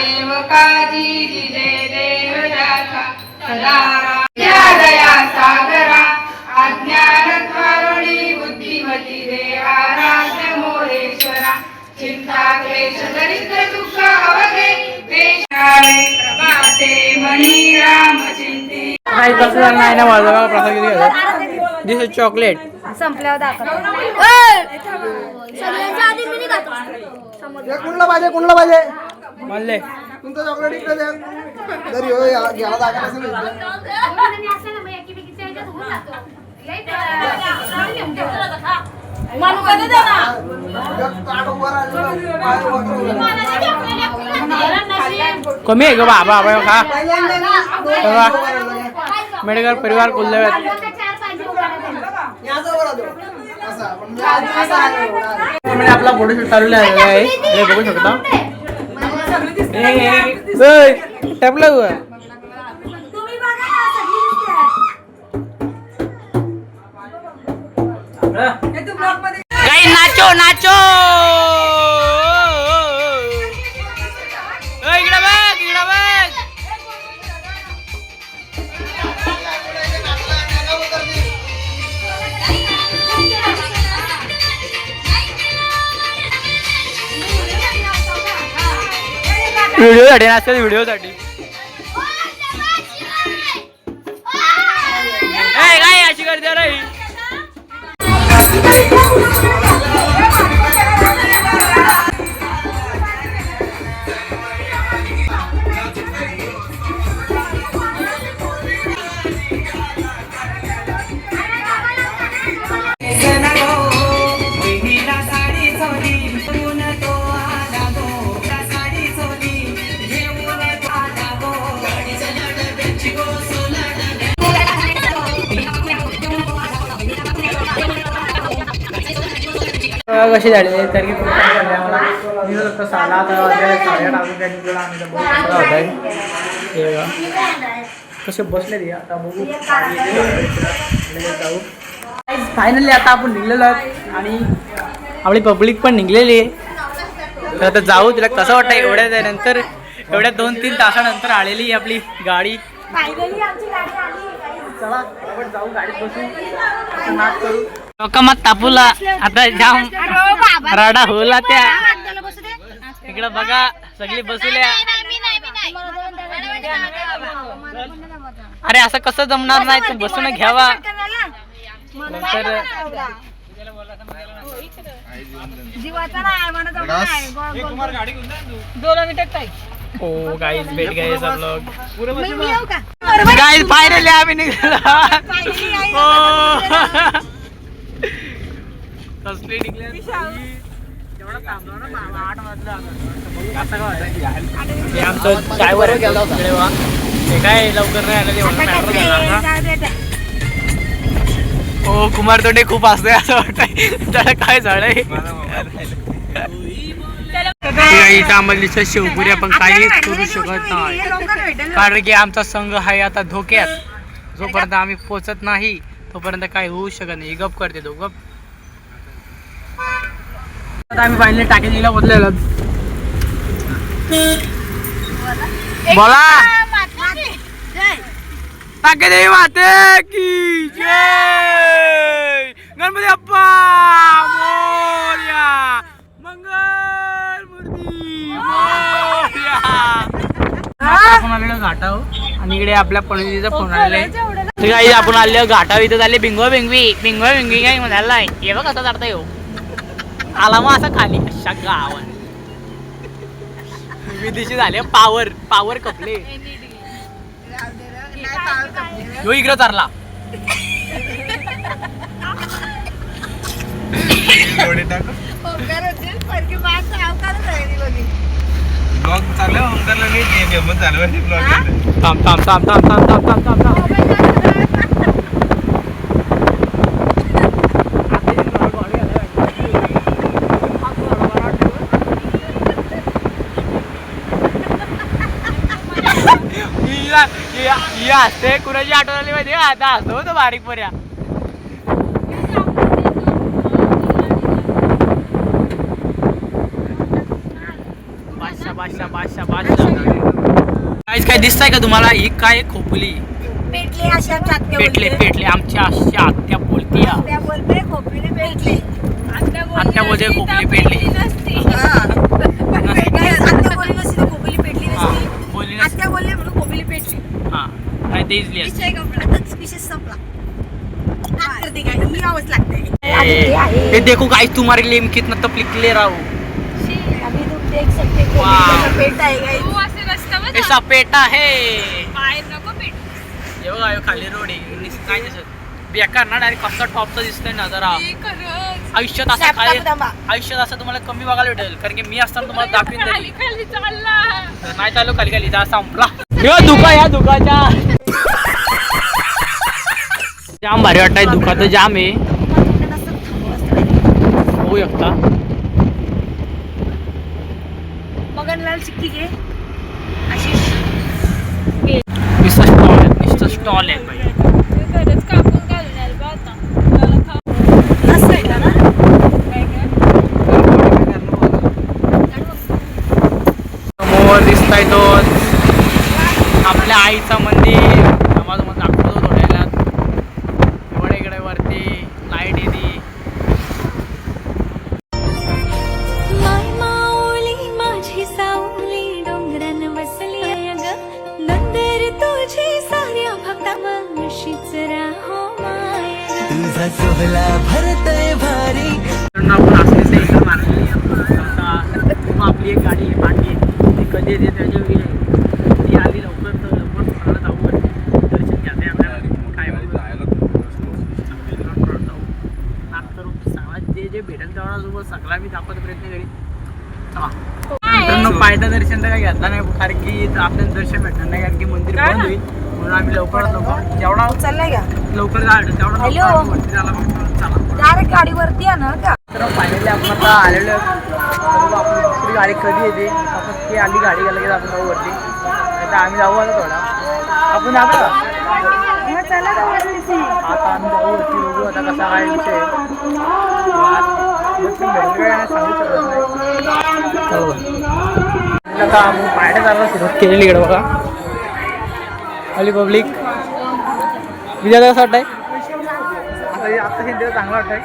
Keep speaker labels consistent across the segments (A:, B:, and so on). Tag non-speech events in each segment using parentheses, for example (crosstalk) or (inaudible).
A: सदा देव काजी जिजे देव जाता सदा दया सागरा अज्ञान करुणी बुद्धिमती देवा राज्य मोरेश्वरा चिंता क्लेश दरिद्र दुःख अवघे प्रभाते मनी राम चिंती.
B: काही कसं झालं नाही ना माझं प्रसाद किती दिस इज चॉकलेट
C: संपल्यावर दाखव.
D: कुणला पाहिजे कुणला पाहिजे.
B: म्हणले.
D: तुमचं चॉकलेट इकडे द्या. तरी हो जागा
B: कमी आहे ग बाबा
D: का
B: मेडिकल परिवार बोलले आपला फोटोशूट चालू आहे बघू शकता. टपला हुआ काही नाचो नाचो व्हिडिओसाठी नाचतात व्हिडिओसाठी. काय अशी करते रे? तर बहुत कसा आहे बसले रे आता बघू. जाऊ फायनली आता आपण निघलेलो आहोत. आणि आपली पब्लिक पण निघलेली आहे. तर आता जाऊ तिला कसं वाटतं? एवढ्या नंतर एवढ्या दोन तीन तासानंतर आलेली ही आपली गाडी.
C: Finally आमची गाडी आली.
B: चला आपण जाऊ गाडीत बसू. नाच करू. लोकांना तापूला आता जाम रडा होला त्या. इकडं बघा सगळी बसल्या. अरे असं कसं जमणार नाही? तू बसून घ्यावा. नंतर ओ गाईज भेट फायनली आम्ही निघालो. हो. कसली निघले एवढा थांबलो ना बाबा, आठ वाजलं आता. आता काय वाजलं? हे आमचं ड्रायव्हर इकडे वा. ते काय लवकर नाही आलं झाला. हो. कुमार तोंडे खूप असते असं वाटतंय. त्याला काय झालंय इथं आम्हाला शेवपुरी आपण काहीच करू शकत नाही. कारण की आमचा संघ आहे आता धोक्यात. जोपर्यंत आम्ही पोचत नाही तोपर्यंत काही होऊ शकत नाही. गप करते तो गप. आता आम्ही फायनली टाकेजीला बदलेलो. बोला. टाकेदेवी माते की. जय. गणपती मोरया. मंगल मूर्ती मोरया आता आपण आलेलो घाटाव? आणि इकडे आपल्या पणजीचा फोन आलेला आहे तर काही आपण आले घाटाव इथं झाले बिंगवा बिंगवी बिंगवा बिंगवी काय म्हणायला आहे हे बघ कसा चढता येऊ. आला मग असा खाली. अशा गावात. विदेशी झाले पावर पावर कपले. यो इकडं चारला थांब थांब थांब थांब थांब थांब थांब थांब थांब. (laughs) ही असते कुणाची आठवण आली माहिती आता असतो तो बारीक पर्या बादशाह काय काय दिसतंय का तुम्हाला? ही काय खोपली?
C: पेटले अशा आत्या
B: पेटले
C: बोलते.
B: पेटले. आमच्या अशा आत्या बोलती या.
C: आत्या बोलते खोपीने पेटले.
B: आत्या बोलते खोपली पेटली.
C: हा. नाही, आत्या बोलली नसती खोपली पेटली
B: हा,
C: नसती.
B: बोलली नसती.
C: आत्या बोलले म्हणून खोपली पेटली.
B: हा काय ते इजली.
C: विषय संपला. विषय संपला. ही
B: ये देखो गाइस तुम्हारे लिए मैं कितना तकलीफ ले रहा हूँ.
C: देख सकते हो पेट आहे
B: है
C: बाहेर नको पेट.
B: हे बघा ह्यो खाली रोड आहे. निस- काय दिसत? बेकार ना डायरेक्ट कसा टॉपचा दिसतोय ना जरा आयुष्यात असं काय. आयुष्यात असं तुम्हाला कमी बघायला भेटेल. कारण की मी असताना तुम्हाला दाखवीन तरी. तर नाही चालू खाली खाली. जा संपला. (laughs) यो दुका या दुकाच्या. जाम भारी वाटतंय दुखाचं जाम आहे. होऊ शकता.
C: चिक्की अशी
B: नुसतं स्टॉल आहे समोर दिसताय तो आपल्या आईचं मंदिर.
E: माशीच राहो माय ग.
F: तुझा सोहला भरतय भारी
B: आपण असली. आता मग आपली एक गाडी आहे पाठी आहे ती कधी येते त्याच्या वेळी आहे. ती आली लवकर तर लवकर सगळं जाऊ वरती. दर्शन घ्यायचं आहे आपल्याला काय सगळा जे जे भेटेल तेवढा सोबत सगळा मी दाखवायचा प्रयत्न करीन चला मित्रांनो दर्शन तर काही घेतला नाही कारण की आपल्याला दर्शन भेटणार नाही कारण की मंदिर आम्ही लवकरात लवकर जेवढा
C: चाललाय का?
B: लवकर जायचं तेवढा. लवकर आम्ही वरती जायला बघतो. चला.
C: डायरेक्ट गाडीवरती या ना का?
B: तर फायनली आपण आता आलेलो आहे. बघू आपली दुसरी गाडी कधी येते? आपण ती आली गाडी गेला की आपण जाऊ वरती आता आम्ही जाऊ आता थोडा. आपण जातो का आता आम्ही जाऊ वरती बघू आता कसा काय विषय आहे. मग काय सांगू शकत नाही. बरं. आता आपण पायऱ्या चालला सुरुवात केलेली इकडे बघा. आली पब्लिक विजय कसं वाटतंय आता हे- आता हे चांगलं वाटतंय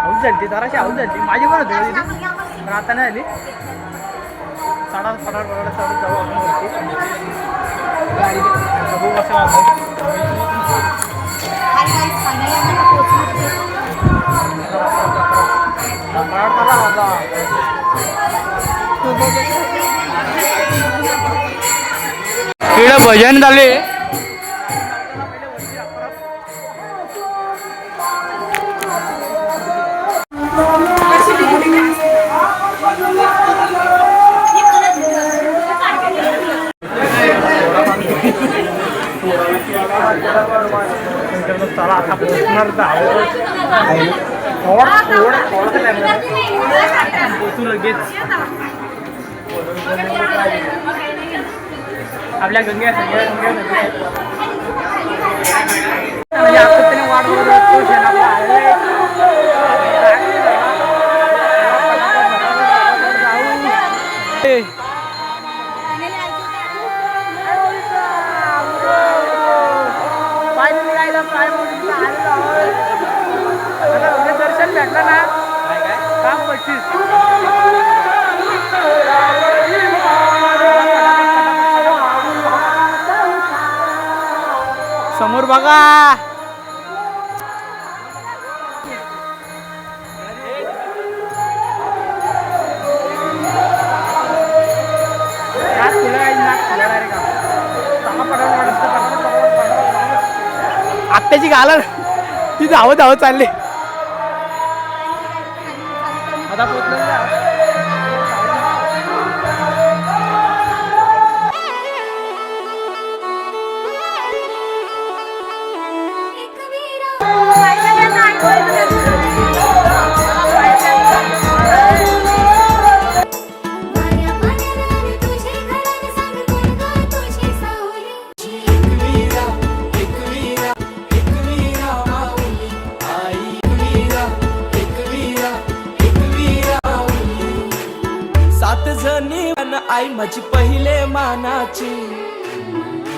B: आऊट झाली जराशी आऊट झाली माझी पण होती तिथे पण आता नाही आली साडा साडा वगैरे चढत जाऊ आपण वरती गाडी बघू कसं वाटतं भजन झाले आता पोचणार थोडा थोडा थोडा पोचू लगेच आपल्या गंगे सगळ्या गंगे म्हणजे काम भेटलं ना? काम पस्तीस समोर बघा. नाक खुलं आत्याची गाला ती धावत धावत चालली. आता पोचलो
F: माझी पहिले मानाची.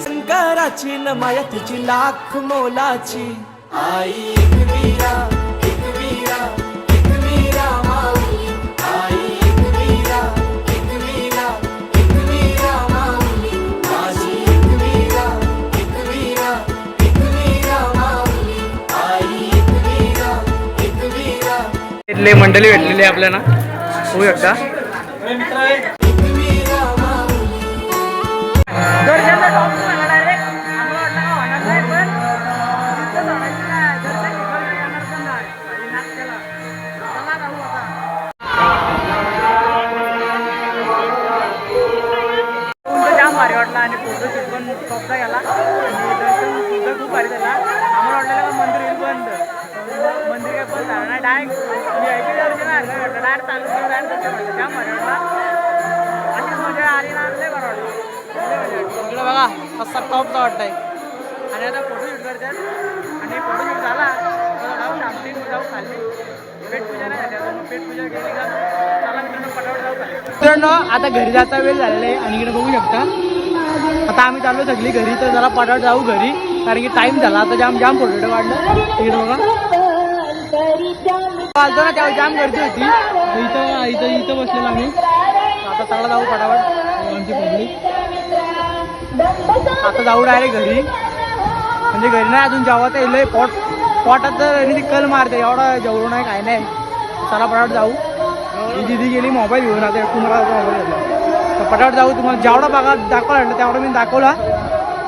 F: शंकराची न माया तुझी लाख मोलाची. आई एक वीरा एक वीरा एक वीरा माऊली. आई एक वीरा एक वीरा एक वीरा माऊली. माझी एक वीरा एक वीरा एक वीरा माऊली. आई एक वीरा एक वीरा.
B: इथले मंडळी भेटलेली आपल्याला. होऊ शकता. टॉपचा गेला आणि दर्शन सुद्धा खूप भारी झाला. आम्हाला वाटलेलं का मंदिर येईल बंद. मंदिर काय बंद झालं नाही. डायरेक्ट दर्शन आहे डायरेक्ट चालू डायरेक्ट दर्शन वाटलं जाम भारी वाटला अशी मजा आली ना. लय बरं वाटलं. इकडे बघा कसा टॉपचा वाटतंय. आणि आता फोटोशूट करतात आणि फोटोशूट झाला. जाऊ पेट पूजा नाही झाली. आता मग पेट पूजा केली का? चला मित्रांनो पटापट जाऊ मित्रांनो आता घरी जायचा वेळ झालेला आहे आणि इकडे बघू शकता. आता आम्ही चाललो सगळी घरी तर जरा पटाट जाऊ घरी कारण की टाइम झाला आता जाम जाम फोटो वाढलं. तिकडे बघा. चालतो ना तेव्हा जाम गर्दी होती. इथं इथं इथं बसलेलो आम्ही. आता सगळं जाऊ पटापट आमची पब्लिक आता जाऊ डायरेक्ट घरी. म्हणजे घरी नाही अजून जेव्हा येईल पोट पोटात तर कल मारते एवढा जेवढं नाही काय नाही. चला पटापट जाऊ. दिदी गेली मोबाईल घेऊन आता तुम्हाला मोबाईल घेतला. तर पटापट जाऊ. तुम्हाला जेवढा बघा दाखवला म्हटलं तेवढा मी दाखवला.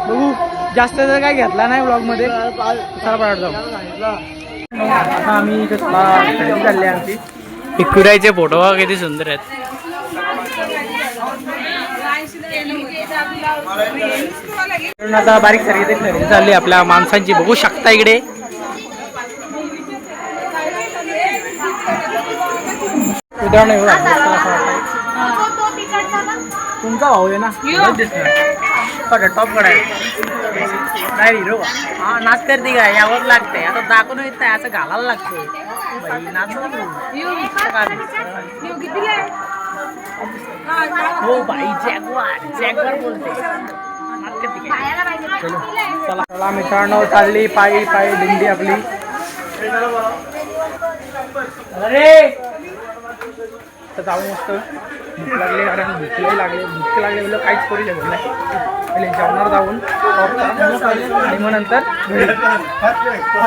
B: बघू. जास्त तर काय घेतला नाही ब्लॉगमध्ये चला पटापट जाऊ. आता आम्ही इथे थोडा खरेदी चालली आहे आमची फोटो बघा किती सुंदर आहेत. आता बारीक सारखी खरेदी चालली आपल्या माणसांची. बघू शकता इकडे. उदाहरण तुमचा भाऊ आहे ना? बघा टॉपकडे नाही हिरो हा नाच करते का? यावर लागते आता दाखवून येत नाही असं घालायला लागते नाच? हो बाई जॅगवार जॅगवार बोलते. नाच करते काय? चलो. चला. चला मित्रांनो चालली पायी पायी दिंडी आपली. अरे! तर जाऊ मस्त. भूक लागली कारण भूक लागले लागली. भूक लागली म्हणजे काहीच करू शकत नाही. पहिले जेवणार जाऊन आणि मग नंतर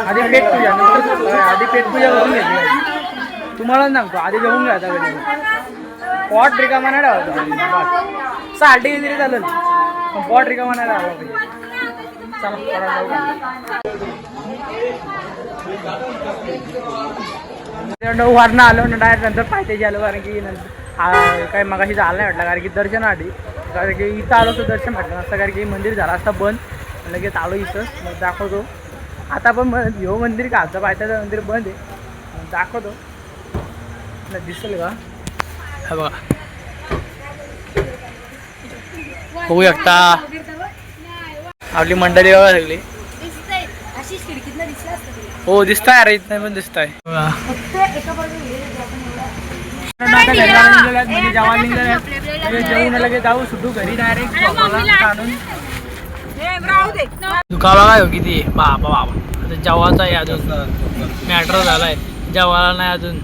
B: आधी पेट पूजा नंतर आधी पेट पूजा करून घ्यायची. तुम्हाला सांगतो आधी जेवून घ्यायचा घरी. पॉट रिकामा नाही ठेवायचा साठी तरी चालेल. पण पॉट रिकामा नाही ठेवायला चला वारणं आलो ना डायरेक्ट नंतर पायथ्याची आलो कारण की नंतर आ- काय मगाशी झालं नाही वाटलं कारण की दर्शन आधी. कारण की इथं आलो तर दर्शन भेटलं नसतं कारण की मंदिर झालं असतं बंद. लगेच आलो इथं मग दाखवतो. आता पण बंद ह्यो मंदिर का आमचं पायथ्याचं मंदिर बंद आहे. दाखवतो. दिसेल का? हा बघा. होऊ शकता. आपली मंडळी बघा सगळी. हो दिसत आहे अरे इथं पण दिसत आहे जेवून लगेच जाऊ सुटू घरी डायरेक्ट आणून. दुखावा काय हो किती. बाबा बाबा. आता जेवायचा आहे अजून. मॅटर झालाय. जेवायला नाही अजून.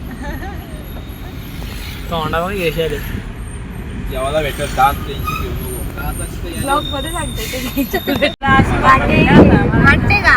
B: तोंडा पण घेशाले
D: जेवायला भेटत दात त्यांची घेऊ नको.
C: वाटते का?